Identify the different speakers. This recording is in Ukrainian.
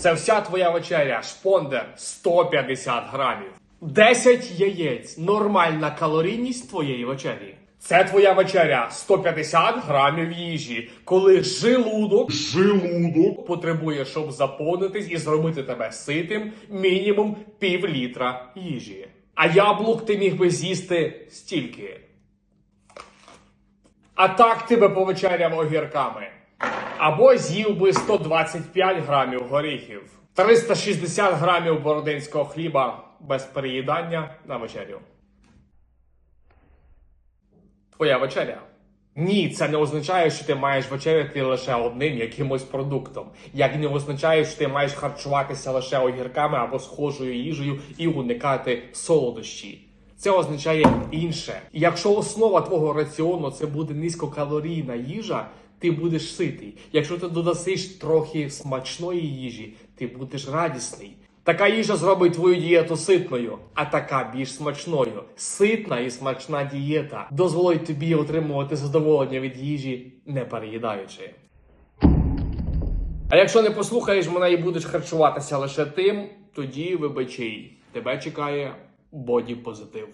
Speaker 1: Це вся твоя вечеря. Шпондер 150 грамів. 10 яєць. Нормальна калорійність твоєї вечері. Це твоя вечеря 150 грамів їжі, коли желудок, желудок потребує, щоб заповнитись і зробити тебе ситим, мінімум пів літра їжі. А яблук ти міг би з'їсти стільки. А так ти би повечеряв огірками. Або з'їв би 125 грамів горіхів, 360 грамів бородинського хліба без переїдання на вечерю. Твоя вечеря. Ні, це не означає, що ти маєш вечеряти лише одним якимось продуктом. Як не означає, що ти маєш харчуватися лише огірками або схожою їжею і уникати солодощі. Це означає інше. Якщо основа твого раціону це буде низькокалорійна їжа, ти будеш ситий. Якщо ти додасиш трохи смачної їжі, ти будеш радісний. Така їжа зробить твою дієту ситною, а така більш смачною. Ситна і смачна дієта дозволить тобі отримувати задоволення від їжі, не переїдаючи. А якщо не послухаєш мене і будеш харчуватися лише тим, тоді вибачай, тебе чекає боді позитив.